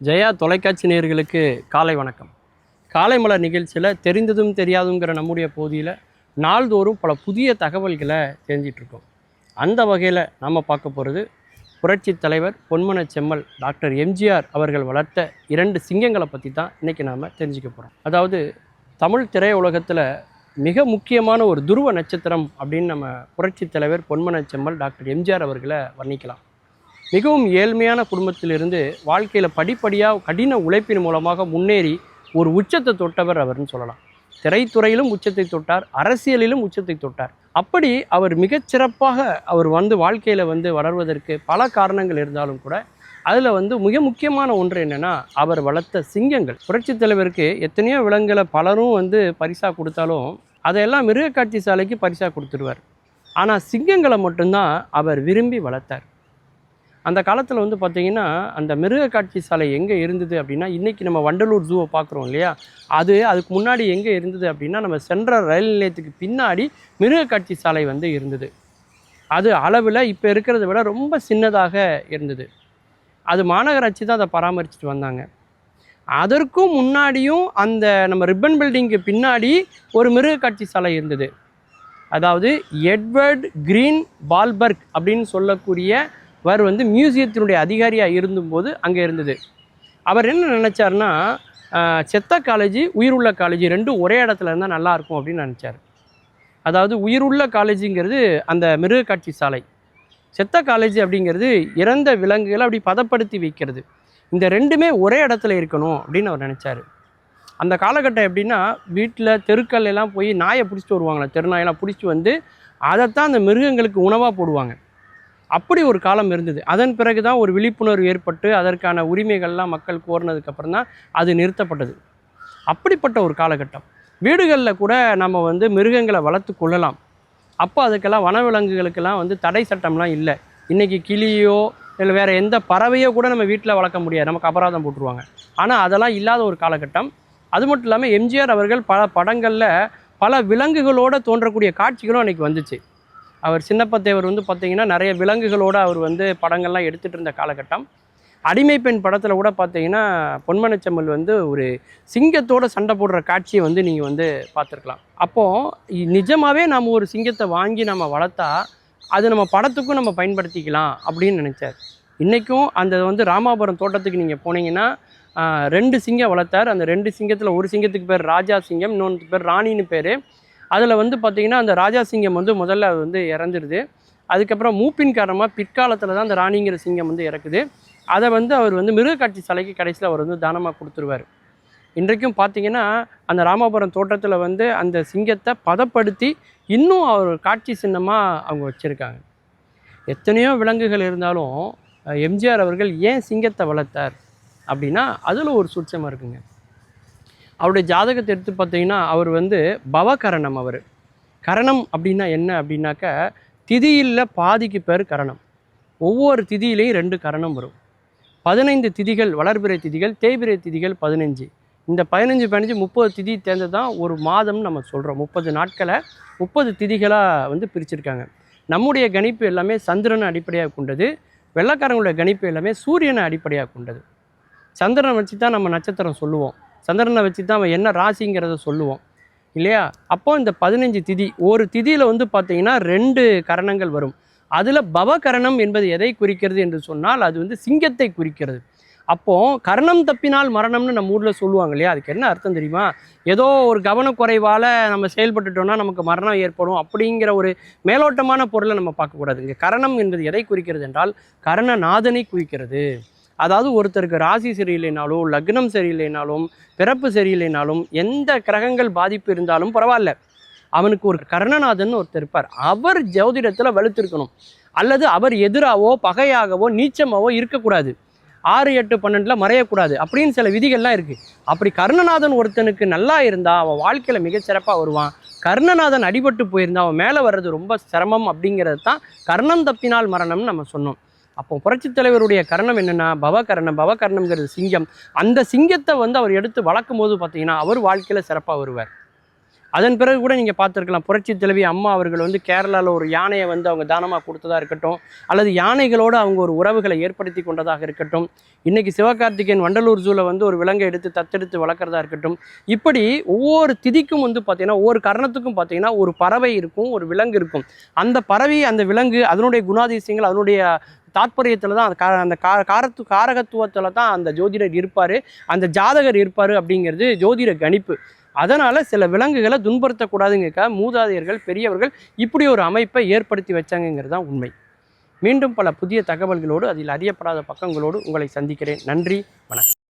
ஜெயா தொலைக்காட்சி நேர்களுக்கு காலை வணக்கம். காலை மலர் நிகழ்ச்சியில் தெரிந்ததும் தெரியாதுங்கிற நம்முடைய பகுதியில் நாள்தோறும் பல புதிய தகவல்களை தெரிஞ்சிட்ருக்கோம். அந்த வகையில் நம்ம பார்க்க போகிறது புரட்சி தலைவர் பொன்மன செம்மல் டாக்டர் எம்ஜிஆர் அவர்கள் வளர்த்த இரண்டு சிங்கங்களை பற்றி தான் இன்றைக்கி நாம் தெரிஞ்சுக்க போகிறோம் அதாவது தமிழ் திரையுலகத்தில் மிக முக்கியமான ஒரு துருவ நட்சத்திரம் அப்படின்னு நம்ம புரட்சி தலைவர் பொன்மன செம்மல் டாக்டர் எம்ஜிஆர் அவர்களை வர்ணிக்கலாம். மிகவும் ஏழ்மையான குடும்பத்திலிருந்து வாழ்க்கையில் படிப்படியாக கடின உழைப்பின் மூலமாக முன்னேறி ஒரு உச்சத்தை தொட்டவர் அவர்னு சொல்லலாம். திரைத்துறையிலும் உச்சத்தை தொட்டார் அரசியலிலும் உச்சத்தை தொட்டார். அப்படி அவர் மிகச்சிறப்பாக அவர் வந்து வாழ்க்கையில் வந்து வளர்வதற்கு பல காரணங்கள் இருந்தாலும் கூட அதில் வந்து மிக முக்கியமான ஒன்று என்னென்னா அவர் வளர்த்த சிங்கங்கள். புரட்சித் தலைவருக்கு எத்தனையோ விலங்குகளை பலரும் வந்து பரிசாக கொடுத்தாலும் அதையெல்லாம் மிருகக்காட்சி சாலைக்கு பரிசாக கொடுத்துருவார். ஆனால் சிங்கங்களை மட்டும்தான் அவர் விரும்பி வளர்த்தார். அந்த காலத்தில் வந்து பார்த்திங்கன்னா அந்த மிருக காட்சி சாலை எங்கே இருந்தது அப்படின்னா இன்றைக்கி நம்ம வண்டலூர் ஜூவை பார்க்குறோம் இல்லையா? அது அதுக்கு முன்னாடி எங்கே இருந்தது அப்படின்னா நம்ம சென்ற ரயில் நிலையத்துக்கு பின்னாடி மிருக காட்சி சாலை வந்து இருந்தது. அது அளவில் இப்போ இருக்கிறத விட ரொம்ப சின்னதாக இருந்தது. அது மாநகராட்சி தான் அதை பராமரிச்சுட்டு வந்தாங்க. அதற்கும் முன்னாடியும் அந்த நம்ம ரிப்பன் பில்டிங்க்கு பின்னாடி ஒரு மிருக காட்சி சாலை இருந்தது. அதாவது எட்வர்ட் கிரீன் பால்பர்க் அப்படின்னு சொல்லக்கூடிய அவர் வந்து மியூசியத்தினுடைய அதிகாரியாக இருந்தும்போது அங்கே இருந்தது. அவர் என்ன நினச்சார்னா செத்த காலேஜ் உயிருள்ள காலேஜ் ரெண்டும் ஒரே இடத்துல இருந்தால் நல்லாயிருக்கும் அப்படின்னு நினச்சார். அதாவது உயிருள்ள காலேஜுங்கிறது அந்த மிருகக்காட்சி சாலை. செத்த காலேஜ் அப்படிங்கிறது இறந்த விலங்குகளை அப்படி பதப்படுத்தி வைக்கிறது. இந்த ரெண்டுமே ஒரே இடத்துல இருக்கணும் அப்படின்னு அவர் நினச்சாரு. அந்த காலகட்டம் எப்படின்னா வீட்டில் தெருக்கள் எல்லாம் போய் நாயை பிடிச்சிட்டு வருவாங்களே தெருநாயெல்லாம் பிடிச்சிட்டு வந்து அதைத்தான் அந்த மிருகங்களுக்கு உணவாக போடுவாங்க. அப்படி ஒரு காலம் இருந்தது. அதன் பிறகு தான் ஒரு விழிப்புணர்வு ஏற்பட்டு அதற்கான உரிமைகள்லாம் மக்கள் கோரினதுக்கப்புறம் தான் அது நிறுத்தப்பட்டது. அப்படிப்பட்ட ஒரு காலகட்டம். வீடுகளில் கூட நம்ம வந்து மிருகங்களை வளர்த்து கொள்ளலாம். அப்போ அதுக்கெல்லாம் வனவிலங்குகளுக்கெல்லாம் வந்து தடை சட்டம்லாம் இல்லை. இன்றைக்கி கிளியோ இல்லை வேறு எந்த பறவையோ கூட நம்ம வீட்டில் வளர்க்க முடியாது. நமக்கு அபராதம் போட்டுருவாங்க. ஆனால் அதெல்லாம் இல்லாத ஒரு காலகட்டம். அது மட்டும் இல்லாமல் எம்ஜிஆர் அவர்கள் பல படங்களில் பல விலங்குகளோடு தோன்றக்கூடிய காட்சிகளும் அன்றைக்கி வந்துச்சு. அவர் சின்னப்பத்தேவர் வந்து பார்த்திங்கன்னா நிறைய விலங்குகளோடு அவர் வந்து படங்கள்லாம் எடுத்துகிட்டு இருந்த காலகட்டம். அடிமை பெண் படத்தில் கூட பார்த்தீங்கன்னா பொன்மனச்செம்மல் வந்து ஒரு சிங்கத்தோட சண்டை போடுற காட்சியை வந்து நீங்கள் வந்து பார்த்துருக்கலாம். அப்போது நிஜமாகவே நம்ம ஒரு சிங்கத்தை வாங்கி நம்ம வளர்த்தா அது நம்ம படத்துக்கும் நம்ம பயன்படுத்திக்கலாம் அப்படின்னு நினச்சார். இன்றைக்கும் அந்த வந்து ராமாபுரம் தோட்டத்துக்கு நீங்கள் போனீங்கன்னா ரெண்டு சிங்கம் வளர்த்தார். அந்த ரெண்டு சிங்கத்தில் ஒரு சிங்கத்துக்கு பேர் ராஜா சிங்கம் இன்னொன்று பேர் ராணின்னு பேர். அதில் வந்து பார்த்திங்கன்னா அந்த ராஜா சிங்கம் வந்து முதல்ல அது வந்து இறந்துடுது அதுக்கப்புறம் மூப்பின் காரணமாக பிற்காலத்தில் தான் அந்த ராணிங்கிற சிங்கம் வந்து இறக்குது. அதை வந்து அவர் வந்து மிருகக்காட்சி சிலைக்கு கடைசியில் அவர் வந்து தானமாக கொடுத்துருவார். இன்றைக்கும் பார்த்தீங்கன்னா அந்த ராமாபுரம் தோட்டத்தில் வந்து அந்த சிங்கத்தை பதப்படுத்தி இன்னும் அவர் காட்சி சின்னமாக அவங்க வச்சுருக்காங்க. எத்தனையோ விலங்குகள் இருந்தாலும் எம்ஜிஆர் அவர்கள் ஏன் சிங்கத்தை வளர்த்தார் அப்படின்னா அதில் ஒரு சூட்சமாக இருக்குங்க. அவருடைய ஜாதகத்தை எடுத்து பார்த்தீங்கன்னா அவர் வந்து பவகரணம் அவர். கரணம் அப்படின்னா என்ன அப்படின்னாக்கா திதியில் பாதிக்கு பேர் கரணம். ஒவ்வொரு திதியிலையும் ரெண்டு கரணம் வரும். பதினைந்து திதிகள் வளர்பிறை திதிகள் தேய்பிறை திதிகள் பதினஞ்சு. இந்த பதினஞ்சு பதினஞ்சு முப்பது திதி தேர்ந்து தான் ஒரு மாதம்னு நம்ம சொல்கிறோம் முப்பது நாட்களை முப்பது திதிகளாக வந்து பிரிச்சிருக்காங்க. நம்முடைய கணிப்பு எல்லாமே சந்திரனை அடிப்படையாக கொண்டது. வெள்ளைக்காரங்களுடைய கணிப்பு எல்லாமே சூரியனை அடிப்படையாக கொண்டது. சந்திரனை வச்சு தான் நம்ம நட்சத்திரம் சொல்லுவோம். சந்திரனை வச்சு தான் அவன் என்ன ராசிங்கிறத சொல்லுவோம் இல்லையா? அப்போ இந்த பதினஞ்சு திதி ஒரு திதியில் வந்து பார்த்தீங்கன்னா ரெண்டு கரணங்கள் வரும். அதில் பவகரணம் என்பது எதை குறிக்கிறது என்று சொன்னால் அது வந்து சிங்கத்தை குறிக்கிறது. அப்போது கரணம் தப்பினால் மரணம்னு நம்ம ஊரில் சொல்லுவாங்க இல்லையா? அதுக்கு என்ன அர்த்தம் தெரியுமா? ஏதோ ஒரு கவனக்குறைவால் நம்ம செயல்பட்டுட்டோம்னா நமக்கு மரணம் ஏற்படும் அப்படிங்கிற ஒரு மேலோட்டமான பொருளை நம்ம பார்க்கக்கூடாது. இங்கே கரணம் என்பது எதை குறிக்கிறது என்றால் கரணநாதனை குறிக்கிறது. அதாவது ஒருத்தருக்கு ராசி சரியில்லைனாலும் லக்னம் சரியில்லைனாலும் பிறப்பு சரியில்லைனாலும் எந்த கிரகங்கள் பாதிப்பு இருந்தாலும் பரவாயில்ல. அவனுக்கு ஒரு கர்ணநாதன் ஒருத்தர் இருப்பார். அவர் ஜோதிடத்தில் வலுத்திருக்கணும். அல்லது அவர் எதிராகவோ பகையாகவோ நீச்சமாவோ இருக்கக்கூடாது. ஆறு எட்டு பன்னெண்டில் மறையக்கூடாது. அப்படின்னு சில விதிகள்லாம் இருக்குது அப்படி கர்ணநாதன் ஒருத்தனுக்கு நல்லா இருந்தால் அவன் வாழ்க்கையில் மிகச்சிறப்பாக வருவான். கர்ணநாதன் அடிபட்டு போயிருந்தால் அவன் மேலே வர்றது ரொம்ப சிரமம் அப்படிங்கிறது தான் கர்ணம் தப்பினால் மரணம்னு நம்ம சொன்னோம். அப்போ புரட்சி தலைவருடைய கரணம் என்னென்னா பவகரணம். பவகரணம்ங்கிறது சிங்கம். அந்த சிங்கத்தை வந்து அவர் எடுத்து வளர்க்கும் போது பார்த்தீங்கன்னா அவர் வாழ்க்கையில் சிறப்பாக வருவார். அதன் பிறகு கூட நீங்கள் பார்த்துருக்கலாம் புரட்சி தலைவி அம்மா அவர்கள் வந்து கேரளாவில் ஒரு யானையை வந்து அவங்க தானமாக கொடுத்ததாக இருக்கட்டும் அல்லது யானைகளோடு அவங்க ஒரு உறவுகளை ஏற்படுத்தி கொண்டதாக இருக்கட்டும் இன்றைக்கி சிவகார்த்திகேயன் வண்டலூர் ஜூவில் வந்து ஒரு விலங்கை எடுத்து தத்தெடுத்து வளர்க்குறதா இருக்கட்டும் இப்படி ஒவ்வொரு திதிக்கும் வந்து பார்த்திங்கன்னா ஒவ்வொரு கரணத்துக்கும் பார்த்திங்கன்னா ஒரு பறவை இருக்கும் ஒரு விலங்கு இருக்கும். அந்த பறவை அந்த விலங்கு அதனுடைய குணாதிசயங்கள் அதனுடைய தாத்பரியத்தில் தான் அந்த கா அந்த கா காரத்து காரகத்துவத்தில் தான் அந்த ஜோதிடர் இருப்பார். அந்த ஜாதகர் இருப்பார் அப்படிங்கிறது ஜோதிட கணிப்பு. அதனால் சில விலங்குகளை துன்புறுத்தக்கூடாதுங்கக்கா. மூதாதையர்கள் பெரியவர்கள் இப்படி ஒரு அமைப்பை ஏற்படுத்தி வச்சாங்கங்கிறது தான் உண்மை. மீண்டும் பல புதிய தகவல்களோடு அதில் அறியப்படாத பக்கங்களோடு உங்களை சந்திக்கிறேன். நன்றி வணக்கம்.